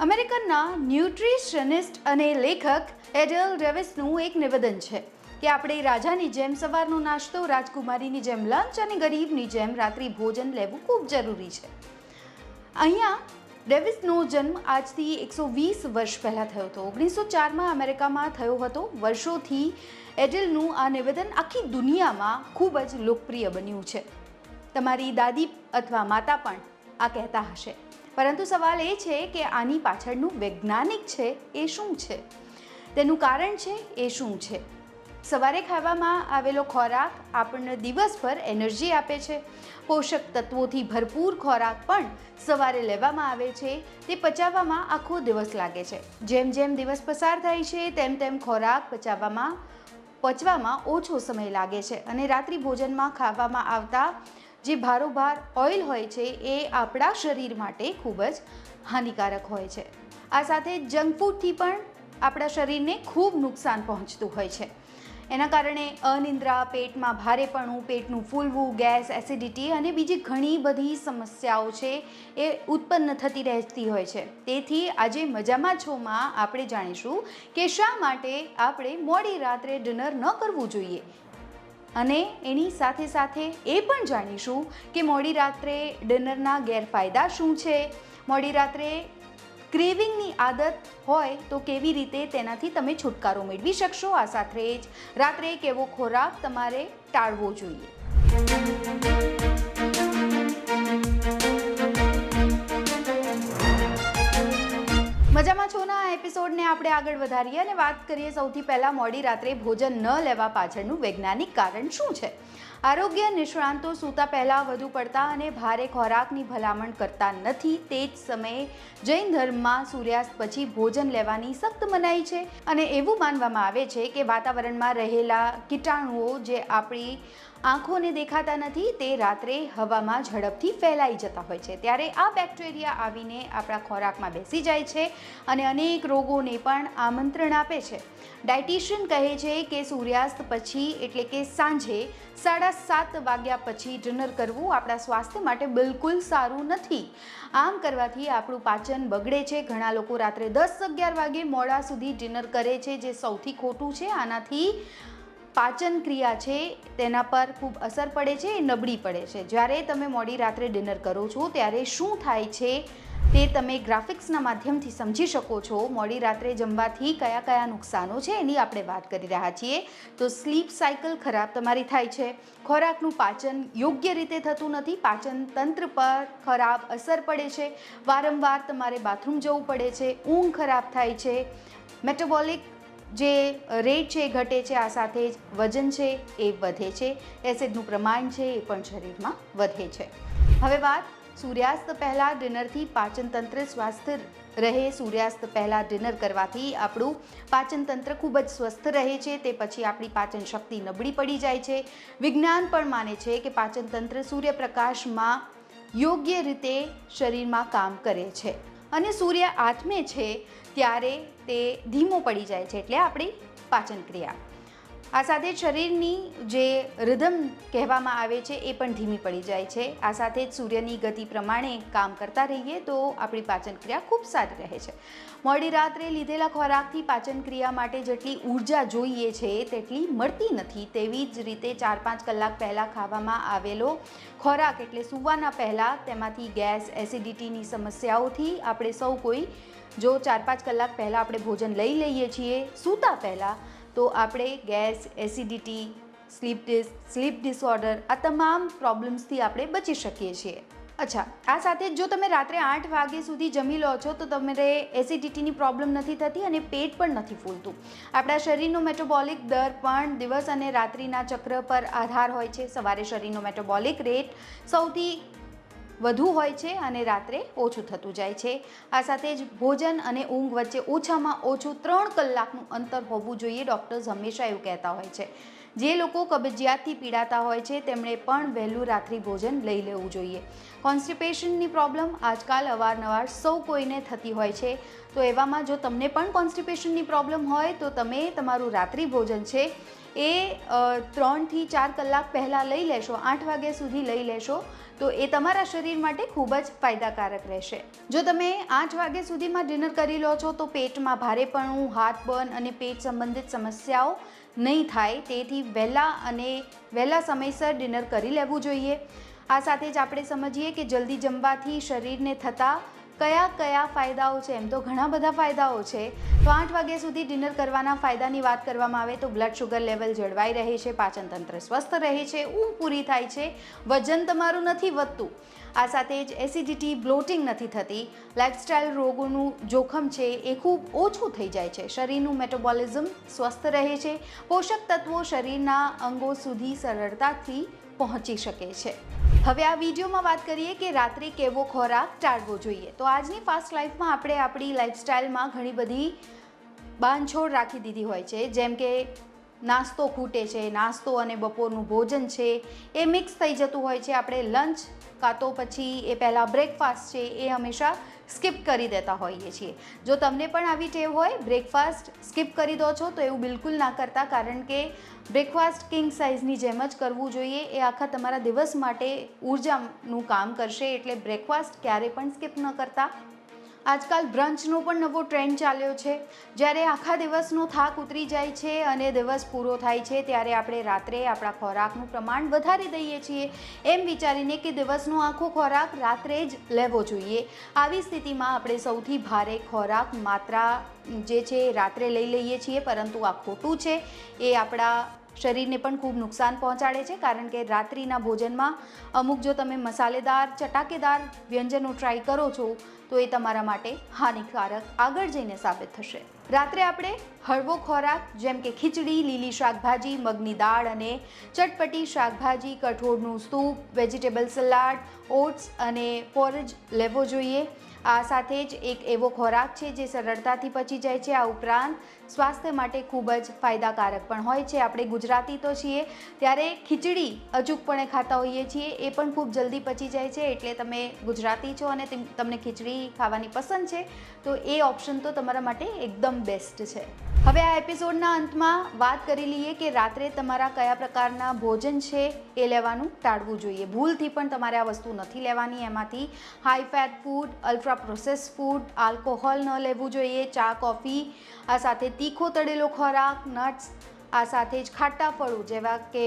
અમેરિકનના nutritionist અને લેખક એડલ રેવિસનું એક નિવેદન છે કે આપણે રાજાની જેમ સવારનો નાસ્તો, રાજકુમારીની જેમ લંચ અને ગરીબની જેમ રાત્રિ ભોજન લેવું ખૂબ જરૂરી છે. અહીંયા ડેવિસનો જન્મ આજથી એકસો વીસ વર્ષ પહેલાં થયો હતો. ઓગણીસો ચારમાં અમેરિકામાં થયો હતો. વર્ષોથી એડેલનું આ નિવેદન આખી દુનિયામાં ખૂબ જ લોકપ્રિય બન્યું છે. તમારી દાદી અથવા માતા પણ આ કહેતા હશે. પરંતુ સવાલ એ છે કે આની પાછળનું વૈજ્ઞાનિક છે એ શું છે? તેનું કારણ છે એ શું છે? સવારે ખાવામાં આવેલો ખોરાક આપણને દિવસભર એનર્જી આપે છે. પોષક તત્વોથી ભરપૂર ખોરાક પણ સવારે લેવામાં આવે છે, તે પચાવવામાં આખો દિવસ લાગે છે. જેમ જેમ દિવસ પસાર થાય છે, તેમ તેમ ખોરાક પચાવવામાં, પચવામાં ઓછો સમય લાગે છે અને રાત્રિ ભોજનમાં ખાવામાં આવતા જે ભારોભાર ઓઇલ હોય છે, એ આપણા શરીર માટે ખૂબ જ હાનિકારક હોય છે. આ સાથે જંક ફૂડથી પણ આપણા શરીરને ખૂબ નુકસાન પહોંચતું હોય છે. એના કારણે અનિદ્રા, પેટમાં ભારેપણું, પેટનું ફૂલવું, ગેસ, એસિડિટી અને બીજી ઘણી બધી સમસ્યાઓ છે, એ ઉત્પન્ન થતી રહેતી હોય છે. તેથી આજે મજામાં છોમાં આપણે જાણીશું કે શા માટે આપણે મોડી રાત્રે ડિનર ન કરવું જોઈએ? અને એની સાથે સાથે એ પણ જાણીશું કે મોડી રાત્રે ડિનરના ગેરફાયદા શું છે? મોડી રાત્રે ક્રેવિંગની આદત હોય તો કેવી રીતે તેનાથી તમે છુટકારો મેળવી શકશો? આ સાથે જ રાત્રે કેવો ખોરાક તમારે ટાળવો જોઈએ? મજામાં છો ના એપિસોડને આપણે આગળ વધારીએ અને વાત કરીએ સૌથી પહેલાં મોડી રાત્રે ભોજન ન લેવા પાછળનું વૈજ્ઞાનિક કારણ શું છે? આરોગ્ય નિષ્ણાંતો સૂતા પહેલાં વધુ પડતા અને ભારે ખોરાકની ભલામણ કરતા નથી, તે જ સમયે જૈન ધર્મમાં સૂર્યાસ્ત પછી ભોજન લેવાની સખ્ત મનાઈ છે. અને એવું માનવામાં આવે છે કે વાતાવરણમાં રહેલા કીટાણુઓ જે આપણી આંખોને દેખાતા નથી, તે રાત્રે હવામાં ઝડપથી ફેલાઈ જતા હોય છે. ત્યારે આ બેક્ટેરિયા આવીને આપણા ખોરાકમાં બેસી જાય છે અને અનેક રોગોને પણ આમંત્રણ આપે છે. ડાયટિશિયન કહે છે કે સૂર્યાસ્ત પછી, એટલે કે સાંજે, સાડા સાત વાગ્યા પછી ડિનર કરવું આપણા સ્વાસ્થ્ય માટે બિલકુલ સારું નથી. આમ કરવાથી આપણું પાચન બગડે છે. ઘણા લોકો રાત્રે દસ અગિયાર વાગે મોડા સુધી ડિનર કરે છે, જે સૌથી ખોટું છે. આનાથી પાચન ક્રિયા છે, તેના પર ખૂબ અસર પડે છે, એ નબળી પડે છે. જ્યારે તમે મોડી રાત્રે ડિનર કરો છો, ત્યારે શું થાય છે તે તમે ગ્રાફિક્સના માધ્યમથી સમજી શકો છો. મોડી રાત્રે જમવાથી કયા કયા નુકસાનો છે એની આપણે વાત કરી રહ્યા છીએ. તો સ્લીપ સાયકલ ખરાબ તમારી થાય છે. ખોરાકનું પાચન યોગ્ય રીતે થતું નથી. પાચન તંત્ર પર ખરાબ અસર પડે છે. વારંવાર તમારે બાથરૂમ જવું પડે છે. ઊંઘ ખરાબ થાય છે. મેટાબોલિક જે રેટ છે એ ઘટે છે, આ સાથે જ વજન છે એ વધે છે. એસિડનું પ્રમાણ છે એ પણ શરીરમાં વધે છે. હવે વાત સૂર્યાસ્ત પહેલાં ડિનરથી પાચનતંત્ર સ્વાસ્થ્ય રહે. સૂર્યાસ્ત પહેલાં ડિનર કરવાથી આપણું પાચનતંત્ર ખૂબ જ સ્વસ્થ રહે છે. તે પછી આપણી પાચન શક્તિ નબળી પડી જાય છે. વિજ્ઞાન પણ માને છે કે પાચન તંત્ર સૂર્યપ્રકાશમાં યોગ્ય રીતે શરીરમાં કામ કરે છે. અને સૂર્ય આથમે છે ત્યારે તે ધીમો પડી જાય છે એટલે આપણી પાચન ક્રિયા આ સાથે શરીરની જે રિધમ કહેવામાં આવે છે, એ પણ ધીમી પડી જાય છે. આ સાથે જ સૂર્યની ગતિ પ્રમાણે કામ કરતા રહીએ તો આપણી પાચન ક્રિયા ખૂબ સારી રહે છે. મોડી રાત્રે લીધેલા ખોરાકથી પાચન ક્રિયા માટે જેટલી ઊર્જા જોઈએ છે, તેટલી મળતી નથી. તેવી જ રીતે ચાર પાંચ કલાક પહેલાં ખાવામાં આવેલો ખોરાક એટલે સૂવાના પહેલાં તેમાંથી ગેસ, એસિડિટીની સમસ્યાઓથી આપણે સૌ કોઈ જો ચાર પાંચ કલાક પહેલાં આપણે ભોજન લઈ લઈએ છીએ, સૂતા પહેલાં તો આપણે gas, acidity, sleep dis, sleep disorder આ તમામ પ્રોબ્લેમ્સથી આપણે બચી શકીએ છીએ. અચ્છા, આ સાથે જ તમે રાત્રે આઠ વાગે સુધી જમી લો છો તો તમારે એસિડિટીની પ્રોબ્લેમ નથી થતી અને પેટ પણ નથી ફૂલતું. આપણા શરીરનો મેટાબોલિક દર પણ દિવસ અને રાત્રિના ચક્ર પર આધાર હોય છે. સવારે શરીરનો મેટાબોલિક રેટ સૌથી વધુ હોય છે અને રાત્રે ઓછું થતું જાય છે. આ સાથે જ ભોજન અને ઊંઘ વચ્ચે ઓછામાં ઓછું ત્રણ કલાકનું અંતર હોવું જોઈએ, ડૉક્ટર્સ હંમેશા એવું કહેતા હોય છે. જે લોકો કબજિયાતથી પીડાતા હોય છે, તેમણે પણ વહેલું રાત્રિ ભોજન લઈ લેવું જોઈએ. કોન્સ્ટિપેશનની પ્રોબ્લેમ આજકાલ અવારનવાર સૌ કોઈને થતી હોય છે. તો એવામાં જો તમને પણ કોન્સ્ટિપેશનની પ્રોબ્લેમ હોય, તો તમે તમારું રાત્રિ ભોજન છે એ ત્રણથી ચાર કલાક પહેલાં લઈ લેશો, આઠ વાગ્યા સુધી લઈ લેશો. તો એ તમારા શરીર માટે ખૂબ જ ફાયદાકારક રહેશે. જો તમે આઠ વાગ્યા સુધીમાં ડિનર કરી લો છો, તો પેટમાં ભારેપણું હાથ બર્ન અને પેટ સંબંધિત સમસ્યાઓ નહીં થાય. તેથી વહેલા અને વહેલા સમયસર ડિનર કરી લેવું જોઈએ. આ સાથે જ આપણે સમજીએ કે જલ્દી જમવાથી શરીરને થતા કયા કયા ફાયદાઓ છે? એમ તો ઘણા બધા ફાયદાઓ છે. તો આઠ વાગ્યા સુધી ડિનર કરવાના ફાયદાની વાત કરવામાં આવે તો બ્લડ શુગર લેવલ જળવાઈ રહે છે, પાચનતંત્ર સ્વસ્થ રહે છે, ઊંઘ પૂરી થાય છે, વજન તમારું નથી વધતું. આ સાથે જ એસિડિટી બ્લોટિંગ નથી થતી. લાઇફસ્ટાઇલ રોગોનું જોખમ છે એ ખૂબ ઓછું થઈ જાય છે. શરીરનું મેટાબોલિઝમ સ્વસ્થ રહે છે. પોષક તત્વો શરીરના અંગો સુધી સરળતાથી પહોંચી શકે છે. હવે આ વિડીયોમાં વાત કરીએ કે રાત્રે કેવો ખોરાક ટાળવો જોઈએ. તો આજની ફાસ્ટ લાઈફમાં આપણે આપણી લાઈફસ્ટાઈલમાં ઘણી બધી બાંધછોડ રાખી દીધી હોય છે. જેમ કે નાસ્તો ખૂટે છે, નાસ્તો અને બપોરનું ભોજન છે, એ મિક્સ થઈ જતું હોય છે. આપણે લંચ કાં તો પછી એ પહેલાં બ્રેકફાસ્ટ છે, એ હંમેશા સ્કીપ કરી દેતા હોઈએ છીએ. જો તમને પણ આવી ટેવ હોય, બ્રેકફાસ્ટ સ્કીપ કરી દો છો, તો એવું બિલકુલ ના કરતા, કારણ કે બ્રેકફાસ્ટ કિંગ સાઇઝની જેમ જ કરવું જોઈએ. એ આખા તમારા દિવસ માટે ઉર્જાનું કામ કરશે, એટલે બ્રેકફાસ્ટ ક્યારે પણ સ્કીપ ન કરતા. આજકાલ બ્રંચનો પણ નવો ટ્રેન્ડ ચાલ્યો છે. જ્યારે આખા દિવસનો થાક ઉતરી જાય છે અને દિવસ પૂરો થાય છે, ત્યારે આપણે રાત્રે આપણા ખોરાકનું પ્રમાણ વધારી દઈએ છીએ. એમ વિચારીને કે દિવસનો આખો ખોરાક રાત્રે જ લેવો જોઈએ. આવી સ્થિતિમાં આપણે સૌથી ભારે ખોરાક માત્રા જે છે, રાત્રે લઈ લઈએ છીએ, પરંતુ આ ખોટું છે. એ આપણા શરીરને પણ ખૂબ નુકસાન પહોંચાડે છે, કારણ કે રાત્રિના ભોજનમાં અમુક જો તમે મસાલેદાર, ચટાકેદાર વ્યંજનો ટ્રાય કરો છો, તો એ તમારા માટે હાનિકારક આગળ જઈને સાબિત થશે. રાત્રે આપણે હળવો ખોરાક, જેમ કે ખીચડી, લીલી શાકભાજી, મગની દાળ અને ચટપટી શાકભાજી, કઠોળનું સૂપ વેજીટેબલ સલાડ ઓટ્સ અને પોરજ લેવો જોઈએ. આ સાથે જ એક એવો ખોરાક છે જે સરળતાથી પચી જાય છે. આ ઉપરાંત સ્વાસ્થ્ય માટે ખૂબ જ ફાયદાકારક પણ હોય છે. આપણે ગુજરાતી તો છીએ, ત્યારે ખીચડી અચૂકપણે ખાતા હોઈએ છીએ. એ પણ ખૂબ જલ્દી પચી જાય છે, એટલે તમે ગુજરાતી છો અને તેમ- તમને ખીચડી ખાવાની પસંદ છે, તો એ ઓપ્શન તો તમારા માટે એકદમ બેસ્ટ છે. હવે આ એપિસોડના અંતમાં વાત કરી લઈએ કે રાત્રે તમારા કયા પ્રકારના ભોજન છે એ લેવાનું ટાળવું જોઈએ. ભૂલથી પણ તમારે આ વસ્તુ નથી લેવાની. એમાંથી high fat food ultra process food alcohol ન લેવું જોઈએ, ચા કોફી આ સાથે તીખો તળેલો ખોરાક નટ્સ આ સાથે જ ખાટા ફળો જેવા કે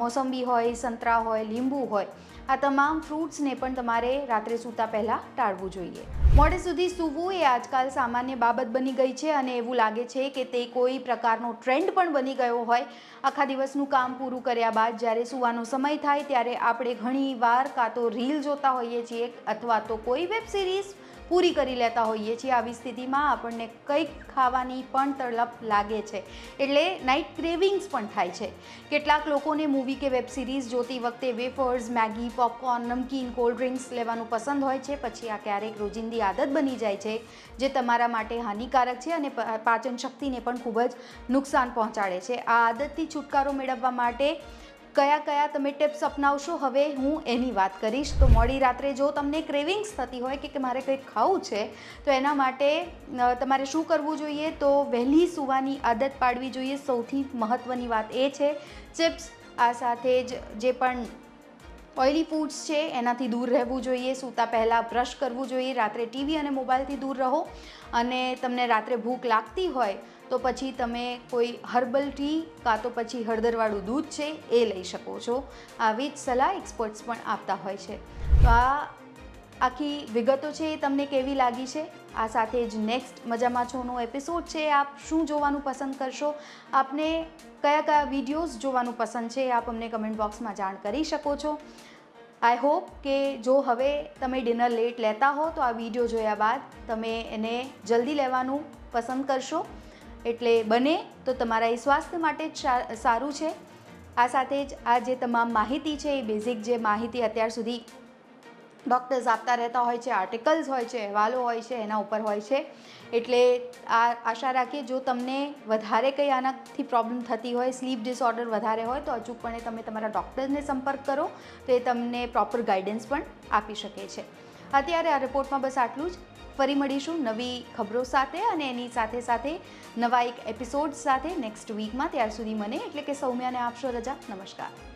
મોસંબી હોય, સંતરા હોય, લીંબુ હોય. આ તમામ ફ્રૂટ્સને પણ તમારે રાત્રે સૂતા પહેલાં ટાળવું જોઈએ. મોડે સુધી સૂવું એ આજકાલ સામાન્ય બાબત બની ગઈ છે અને એવું લાગે છે કે તે કોઈ પ્રકારનો ટ્રેન્ડ પણ બની ગયો હોય. આખા દિવસનું કામ પૂરું કર્યા બાદ જ્યારે સૂવાનો સમય થાય ત્યારે આપણે ઘણી વાર કાં તો રીલ જોતા હોઈએ છીએ અથવા તો કોઈ વેબ સિરીઝ પૂરી કરી લેતા હોઈએ છીએ આવી સ્થિતિમાં આપણને કંઈક ખાવાની પણ તળપ લાગે છે. એટલે નાઇટ ક્રેવિંગ્સ પણ થાય છે. કેટલાક લોકોને મૂવી કે વેબ સિરીઝ જોતી વખતે wafers Maggi popcorn namkeen cold drinks લેવાનું પસંદ હોય છે. પછી આ ક્યારેક રોજિંદી આદત બની જાય છે, જે તમારા માટે હાનિકારક છે અને પાચન શક્તિને પણ ખૂબ જ નુકસાન પહોંચાડે છે. આ આદતથી છુટકારો મેળવવા માટે કયા કયા તમે ટિપ્સ અપનાવશો? હવે હું એની વાત કરીશ. તો મોડી રાત્રે જો તમને ક્રેવિંગ્સ થતી હોય કે મારે કંઈક ખાવું છે, તો એના માટે તમારે શું કરવું જોઈએ? તો વહેલી સૂવાની આદત પાડવી જોઈએ. સૌથી મહત્ત્વની વાત એ છે, ચિપ્સ આ સાથે જ જે પણ ઓઇલી ફૂડ્સ છે, એનાથી દૂર રહેવું જોઈએ, સૂતા પહેલાં બ્રશ કરવું જોઈએ, રાત્રે ટીવી અને મોબાઈલથી દૂર રહો. અને તમને રાત્રે ભૂખ લાગતી હોય, તો પછી તમે કોઈ હર્બલ ટી કાં તો પછી હળદરવાળું દૂધ છે, એ લઈ શકો છો. આવી જ સલાહ એક્સપર્ટ્સ પણ આપતા હોય છે. તો આ આખી વિગતો છે એ તમને કેવી લાગી છે? આ સાથે જ નેક્સ્ટ મજામાં છોનો એપિસોડ છે. આપ શું જોવાનું પસંદ કરશો? આપને કયા કયા વિડીયોઝ જોવાનું પસંદ છે આપ અમને કમેન્ટ બોક્સમાં જાણ કરી શકો છો. આઈ હોપ કે જો હવે તમે ડિનર લેટ લેતા હો, તો આ વીડિયો જોયા બાદ તમે એને જલ્દી લેવાનું પસંદ કરશો. એટલે બને તો તમારા એ સ્વાસ્થ્ય માટે જ સારું છે. આ સાથે જ આ જે તમામ માહિતી છે, એ બેઝિક જે માહિતી અત્યાર સુધી ડૉક્ટર્સ આપતા રહેતા હોય છે, આર્ટિકલ્સ હોય છે, અહેવાલો હોય છે, એના ઉપર હોય છે. એટલે આ આશા રાખીએ જો તમને વધારે કંઈ આનાથી પ્રોબ્લેમ થતી હોય સ્લીપ ડિસઓર્ડર વધારે હોય, તો અચૂકપણે તમે તમારા ડૉક્ટરને સંપર્ક કરો, તો એ તમને પ્રોપર ગાઈડન્સ પણ આપી શકે છે. અત્યારે આ રિપોર્ટમાં બસ આટલું જ. ફરી મળીશું નવી ખબરો સાથે અને એની સાથે સાથે નવા એક એપિસોડ સાથે નેક્સ્ટ વીકમાં ત્યાર સુધી મને, એટલે કે સૌમ્યાને આપશો રજા. નમસ્કાર.